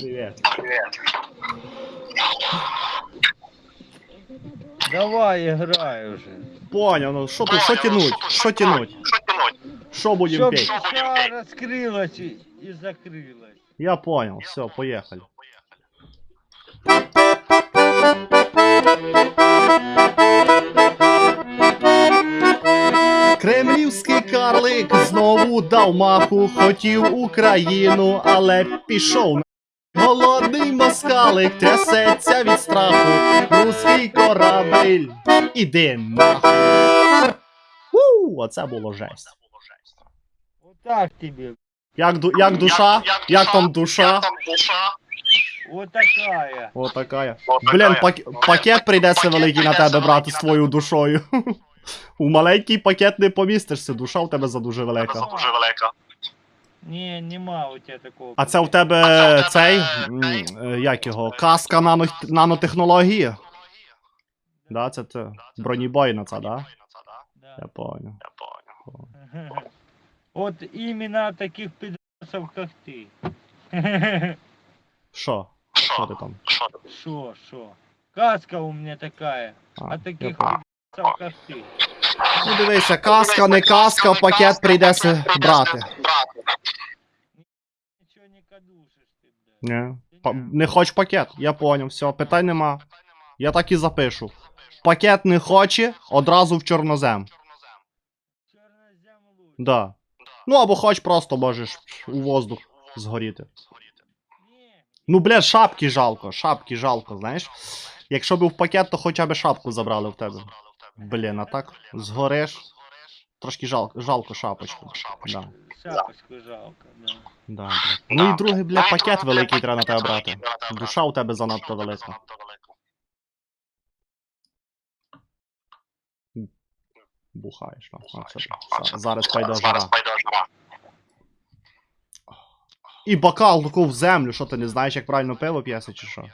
Привіт. Давай, играй уже. Понял, ну що тут, що тянуть? Що тянуть? Що будем Чтоб петь? душа раскрылась и, и закрылась. Я понял, все, поехали. Кремлівський карлик знову дав маху, хотів Україну, але пішов. Голодний москалик трясеться від страху. Руський корабель, іди нахуй. У, оце було жесть. Вот так тебе. Як, ду- як душа? Як там душа? Вот такая. О, такая. Блін, пак- пакет прийдеться великий на тебе брати з твоєю душою. У маленький пакет не помістишся, душа у тебе задуже велика. дуже велика. Не, нема у тебя такого. А це у тебе цей. м, е, Як його? Каска нано, нанотехнології? Да, це те. Бронебойна ця, да? Я Да. Я понял. Вот именно таких пидорасов, как ты. Що? Що ти там? Шо, шо. Каска у меня такая. А, А я таких понял. Ну дивися, каска, не каска, пакет прийдеться брати. Ничего не кадушишь ты, блядь. Ні. Не хоч пакет, я поняв, все, питань нема. Я так і запишу. Пакет не хоче, одразу в чорнозем. Да. Ну або хоч просто можеш у воздух згоріти. Ну, блядь, шапки жалко, шапки жалко, знаєш. Якщо б в пакет, то хоча б шапку забрали в тебе. Блін, а так згориш. Трошки жалко, жалко шапочку. Да, шапочку жалко, да. да, блядь. Ну і другий, блядь, пакет великий треба на тебе брати. Душа у тебе занадто велика. Бухаєш, ну. а, це, за- зараз пайде жара. І бокал таку в землю, що ти не знаєш, як правильно пиво п'єси, чи що?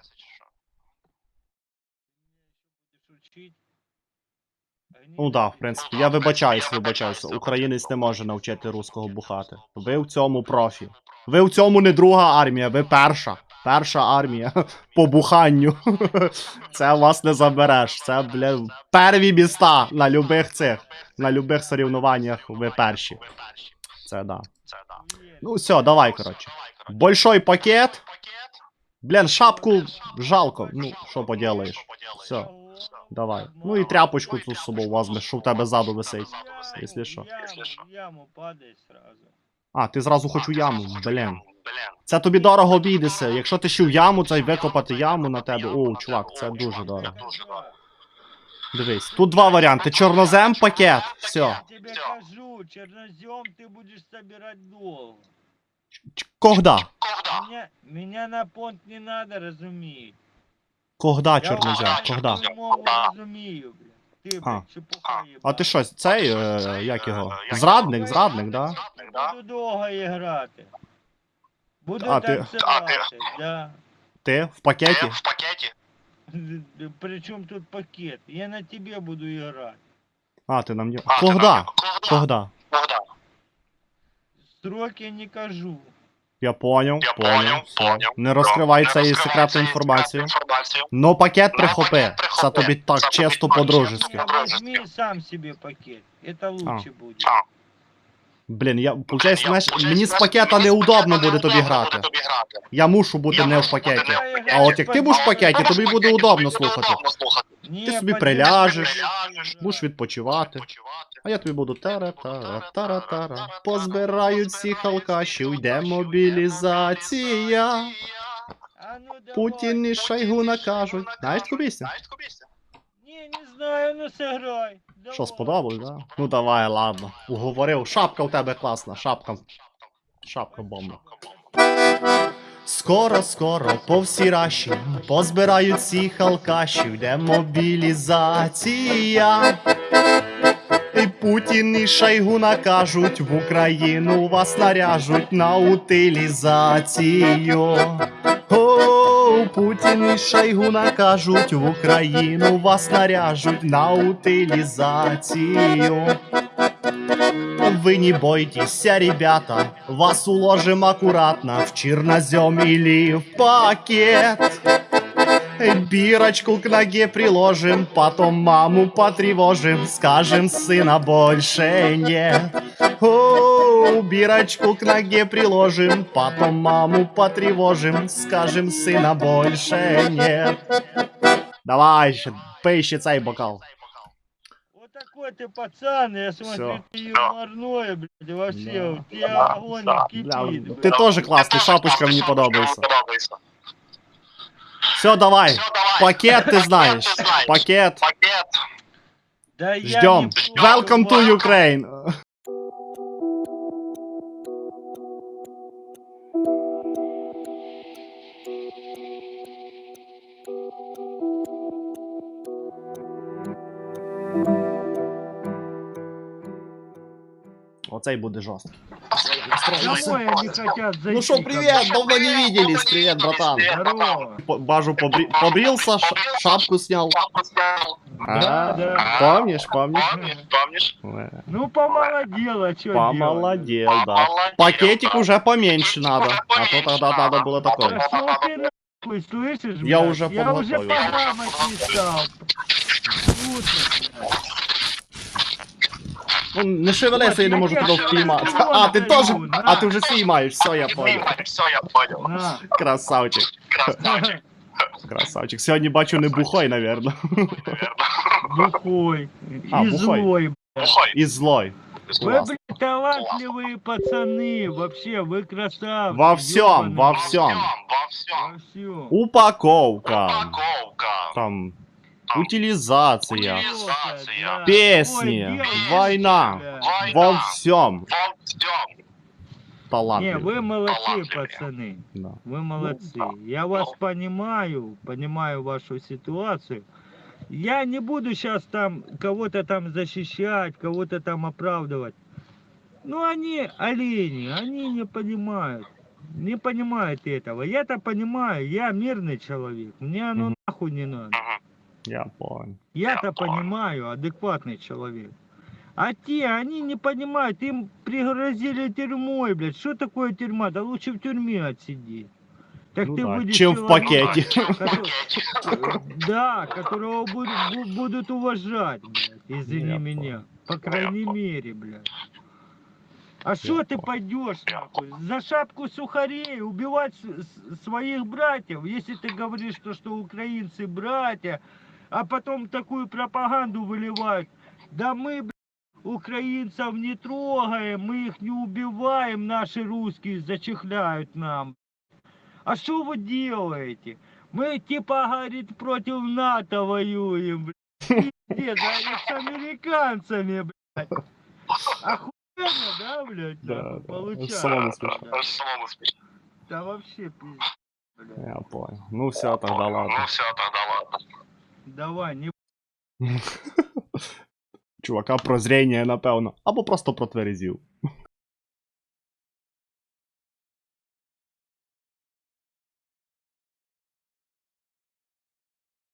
Ну да, в принципі, я вибачаюсь, вибачаюся. Українець не може навчити руського бухати. Ви в цьому профі. Ви в цьому не друга армія, ви перша. Перша армія по буханню. Це вас не забереш. Це, бля, перві міста на любих цих, на любих соревнованнях ви перші. Це да. Ну все, давай, коротше. Большой пакет. Блін, шапку жалко. Ну, що поділаєш. Все. Давай. Ну і тряпочку тут з собою возьмеш, що в тебе ззаду висить. Якщо що. Яму падай сразу. А, ти зразу хочу яму, блін. Це тобі дорого обійдеться. Якщо ти ще в яму, це й викопати яму на тебе. О, чувак, це дуже дорого. Дивись, тут два варіанти: чорнозем, пакет. Все. Я тебе кажу, чернозем ты будешь собирать долго. Когда? Меня, меня на понт не надо разуметь. Когда Я чорнозем? уже Когда? твою мову розумію. Ти, А. блядь, чепуха А ти що, цей, е, як його? Зрадник, зрадник, да? Буду довго грати. Буду А, ти- танцювати, да. Ти в пакеті? В пакеті? Причем тут пакет? Я на тебе буду играть. А, ти нам не. Когда? Когда? Когда? Сроки не кажу. Я поняв, Я все. поняв. Не розкривай Не цієї секретну інформацію. Но пакет прихопи. Це тобі так Це чисто по-дружески. Возьми сам себе пакет. Это лучше будет. А. Блін, я получається, знаєш, мені з пакета неудобно буде тобі грати. буде. Я мушу бути не в пакеті. А от як ти будеш в пакеті, тобі буде удобно слухати. Ти собі приляжеш. Будеш відпочивати. А я тобі буду тара тара тара тара Позбирають всіх алкашів, йде мобілізація. Путін і Шойгу накажуть. Знаєш таку пісню? Пісню? Не, знаю, ну сыграй. Що, Давай. сподобалось, да? Ну давай, ладно. Уговорив. Шапка у тебе класна, шапка. Шапка бомба. Скоро, скоро, по всій раші позбирають всіх алкашів, йде мобілізація. Путін і Шойгу накажуть, в Україну вас наряжуть на утилізацію. О, Путін і Шойгу накажуть, в Україну вас наряжуть на утилізацію. вы не бойтесь, ребята, вас уложим аккуратно в чернозем или в пакет. Бирочку к ноге приложим, потом маму потревожим, скажем, сына больше нет. О, бирочку к ноге приложим, потом маму потревожим, скажем, сына больше нет. Давай, ще цей бокал. Вот такой ты пацан, я смотрю, Всё. ты юморной, блядь, вообще, у тебя огонь кипит. Бля, блядь. ти теж класний, шапочка мені подобається. Все, давай. Все, давай. Пакет знаєш. Пакет. Пакет. Пакет. Да Ждем. Welcome to Ukraine. Оцей буде жорсткий. Домой они хотят зайти. Ну что, привет, давно не виделись. Привет, братан. Здорово. По- Бажу побри- побрился, ш- шапку снял. А, да. Помнишь, помнишь? Помнишь? Помнишь? Ну, помолодела, что Помолодел, да. Помолодел, Пакетик да. уже поменьше надо. А то тогда надо было нахуй, слышишь, Я блядь? уже Я уже подготовился. программой писал. Утро, блядь. Ну, не шевелися, я не можу тебе впіймати. А, ти теж. А ти вже свій маєш, все, я понял. Все, я понял. На. Красавчик. Красавчик. Красавчик. Сьогодні бачу не бухой, навірно. Бухой. А, И бухой. злой. Бухой. І злой. Вы, Класс. блядь, талантливые пацаны. Вообще, вы красавцы. Во всем, ёбаные. во всем. Во всем. Во всем. Упаковка. Упаковка. Там. Утилізація. Утилизация. Песни. Ой, девочки, Война. блядь. Во Война. всем. Во всем. Не, Талантливый. вы молодцы, пацаны. Да. Вы молодцы. да. Я вас понимаю, понимаю вашу ситуацию. Я не буду сейчас там кого-то там защищать, кого-то там оправдывать. Ну, они олени, они не понимают. Не понимают этого. Я-то понимаю, я мирный человек. Мне оно Мгм. нахуй не надо. Я понял. Я-то Я понимаю, адекватный человек. А те, они не понимают, им пригрозили тюрьмой, блядь. Что такое тюрьма? Да лучше в тюрьме отсидеть. Так Ну ты да, будешь чем в человек, пакете. который- Да, которого будут, бу- будут уважать, блядь, извини Я меня. По крайней понял. мере, блядь. А что ты пойдешь нахуй? За шапку сухарей убивать своих братьев, если ты говоришь, что, что украинцы братья, а потом такую пропаганду выливают. Да мы, блядь, украинцев не трогаем, мы их не убиваем, наши русские зачехляют нам. А что вы делаете? Мы типа, говорит, против НАТО воюем, блядь. Пиздец, с американцами, блядь. Охуенно, да, блядь, Да, получается, самому смешно. да. Вообще, пиздец, блядь. Я понял. Ну все, тогда Ну ладно. все, тогда ладно. Давай, не Чувака прозріння, напевно. Або просто протверезів.